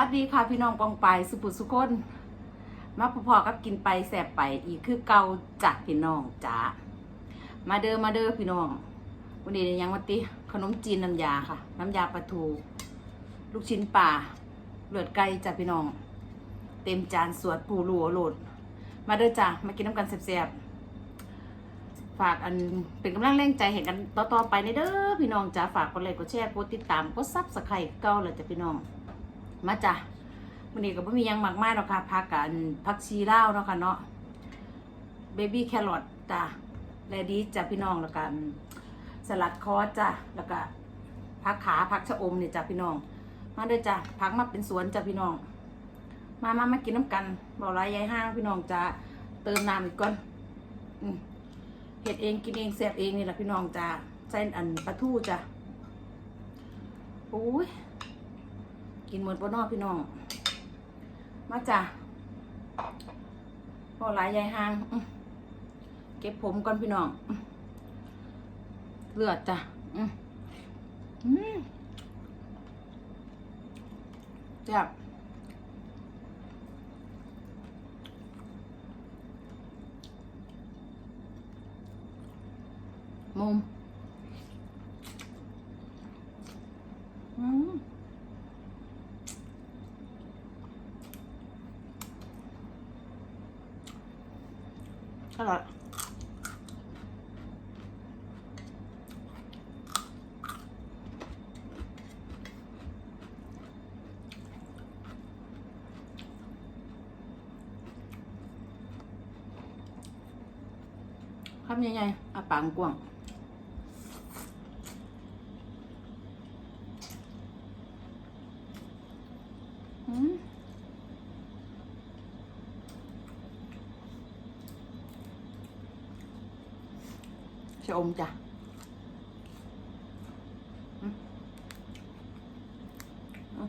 วัสดีค่ะพี่น้องปองไปสุปุสุคนมาพอๆกับกินไปแสบไปอีกคือเกาจากพี่น้องจ๋ามาเด้อมาเด้อพี่น้องวันนี้ยังมาติขนมจีนน้ำยาค่ะ น้ำยาปลาทู ลูกชิ้นปลาเลือดไก่จ้ะพี่น้อง เต็มจานสวดปูรัวโหลด มาเด้อจ้ะมากินน้ำกันแสบๆฝากอันเป็นกำลังแรงใจเห็นกันต่อๆไปในเด้อพี่น้องจ๋าฝากกดไลค์กดแชร์กดติดตามกดซับสไครต์เก้าเลยจ้ะพี่น้อง มาจ้ะวันนี้ก็ไม่มียังมากมายหรอกค่ะพักกันพักชีเล่าเนาะค่ะเนาะเบบี้แครอทจ้ะแลดีจ้ะพี่น้องแล้วกันสลัดคอสจ้ะแล้วก็พักขาพักชะอมเนี่ยจ้ะพี่น้อง มาเด้อจ้ะพักมาเป็นสวนจ้ะพี่น้อง มามามากินน้ำกันบอกไรยายห้างพี่น้องจ้ะเติมน้ำอีกก่อนเห็ดเองกินเองแซ่บเองนี่แหละพี่น้องจ้ะใส่อันปลาทูจ้ะโอ้ย กินหมดบนนอกพี่น้อง มาจ้ะพอหลายยายหางเก็บผมก่อนพี่น้อง เลือดจ้ะอืมอืมแซ่บมุมอืม อร่อยคำยังไงอาปังกว่างอืม ชะอมจ้ะอืมอืม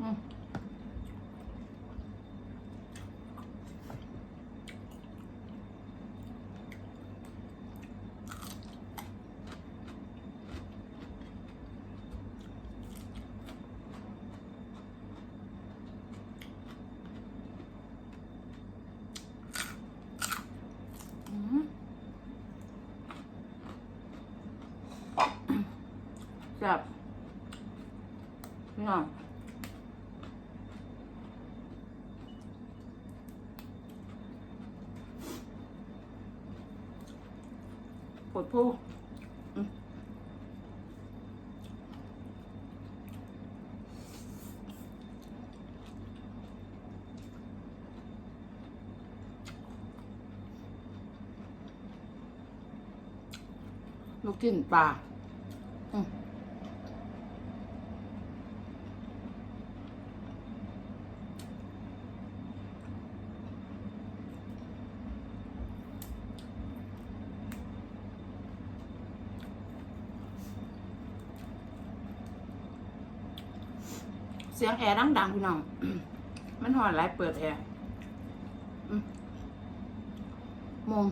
อืมอืม แซ่บพี่น้องปวดผู้ลูกชิ้นปลา เสียงแอร์ดังๆพี่น้อง มันหอนไรเปิดแอร์มง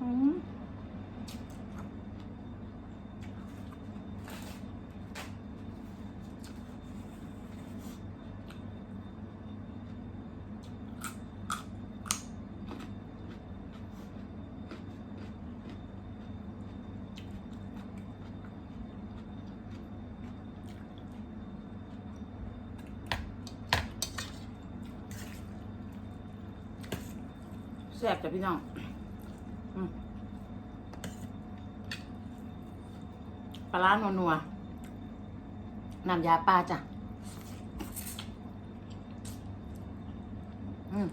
อืมแซ่บจ้ะพี่น้องปลาร้านัวๆน้ำยาปลาจ้ะ อืม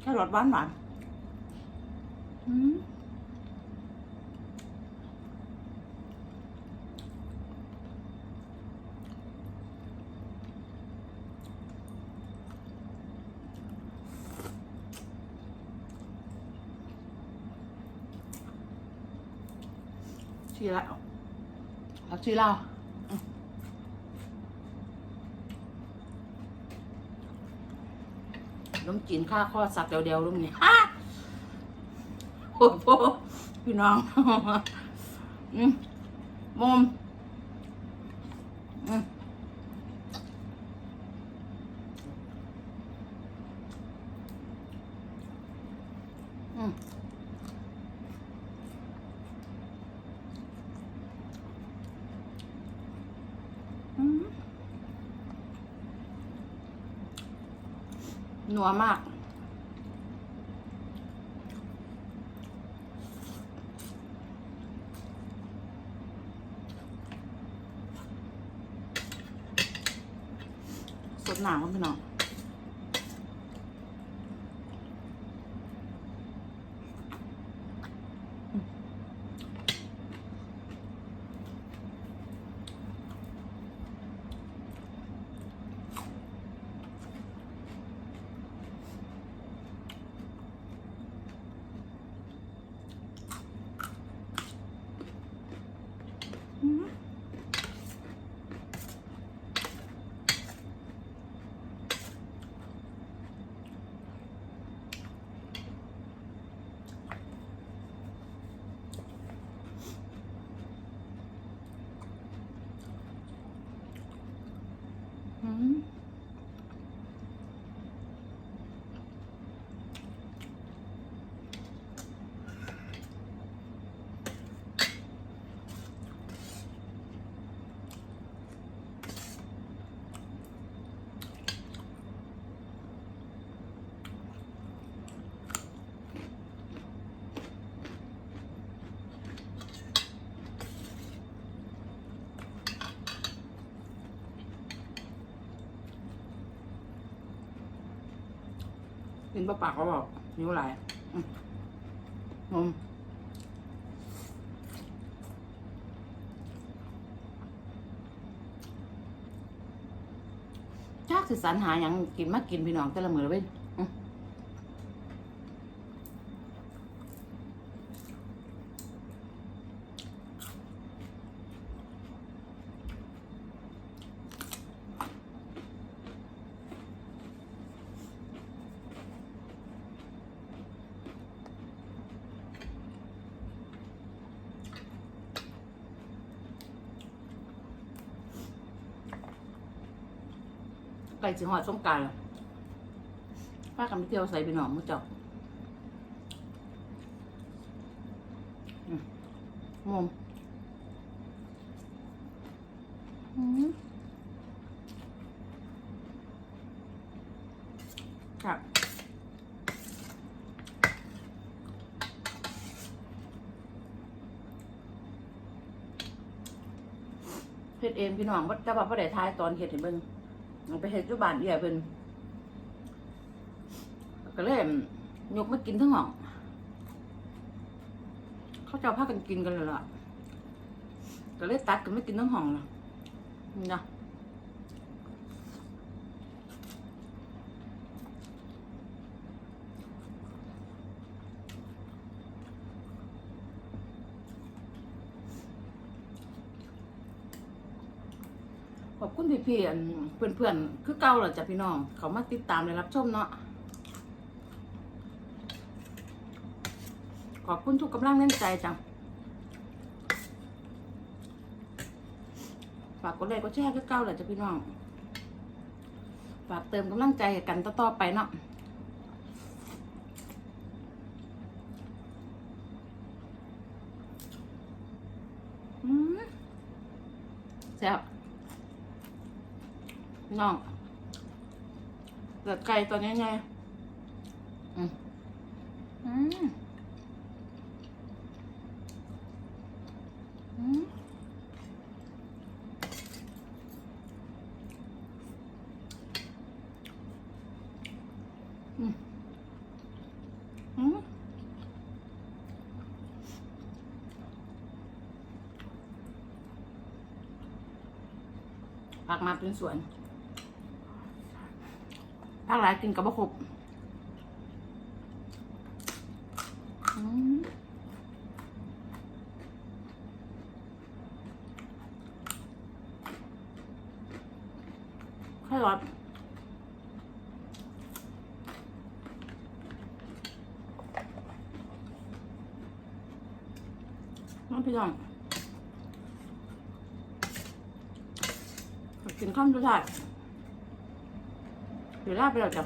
แค่รสหวานหวาน ชีละผัชีลาวน้ำจีนข้าข้อสักเดียวๆลูกนี่ย โอ้โหพี่น้องมมอมอืมอืมอืมนัวมาก สดหนามครับพี่น้องอืม อืม กินปลาปากเขาบอกนิ้วไหลายอืมนมจากสิสรรหาอย่างกินมากินพี่น้องแต่ละมือเลยเว้ย สิหอดสงการป้ากันไปเที่ยวใส่พี่น้อมุจอืมงมอืมครับเฮ็ดเองพี่น้องว่าแต่ว่าได้ทายตอนเฮ็ดให้เบิ่ง เอาไปเฮ็ดอยู่บ้านเอี่ยเพิ่นก็เลยยกมากินทั้งห้องเขาเจ้าพากันกินกันเลยล่ะก็เลยตัดกันไม่กินทั้งห้องล่ะนี่นะ ขอบคุณพี่ๆอันเพื่อนคือเก่าเหรอจ้ะพี่น้อง เขามาติดตามและรับชมเนาะขอบคุณทุกกำลังแน่นใจจ้ะฝากกดไลค์กดแชร์คือเก่าเหรอจ้ะพี่น้อง ฝากเติมกำลังใจกันต่อๆไปเนาะ อืมแซ่บพี่ น้องเลือดไก่ตัวนี้ไงอืมอืมอืมอืมอืมผักมาเป็นสวน ภาคแรกกินกับบะขบข้าวร้อนน้องพี่น้องกินข้าวดูถ่าย เดี๋ยวลาบไปแล้วจ้ะ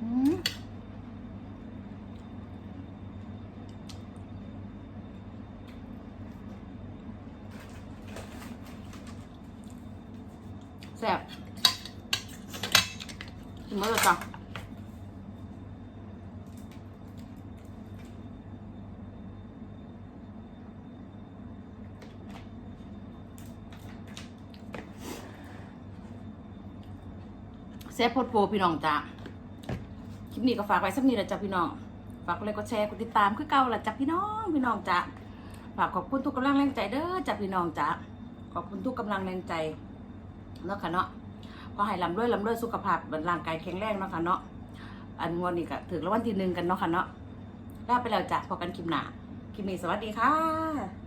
อืมแซ่บกินมาแล้วจ้ะแซ่บโพดโพพี่น้องจ้ะคลิปนี้ก็ฝากไว้สักนิดละจ้ะพี่น้อง ฝากกดไลค์กดแชร์กดติดตามคือเก่าละจ้ะพี่น้องพี่น้องจ้ะฝากขอบคุณทุกกำลังแรงใจเด้อจ้ะพี่น้องจ้ะขอบคุณทุกกำลังแรงใจเนาะค่ะเนาะขอให้ลำด้วยลำด้วยสุขภาพร่างกายแข็งแรงเนาะค่ะเนาะอันงวดนี้ก็ถึงรางวัลที่หนึ่งกันเนาะค่ะเนาะลาไปแล้วจ้ะพอกันคลิปหน้าคลิปนี้สวัสดีค่ะ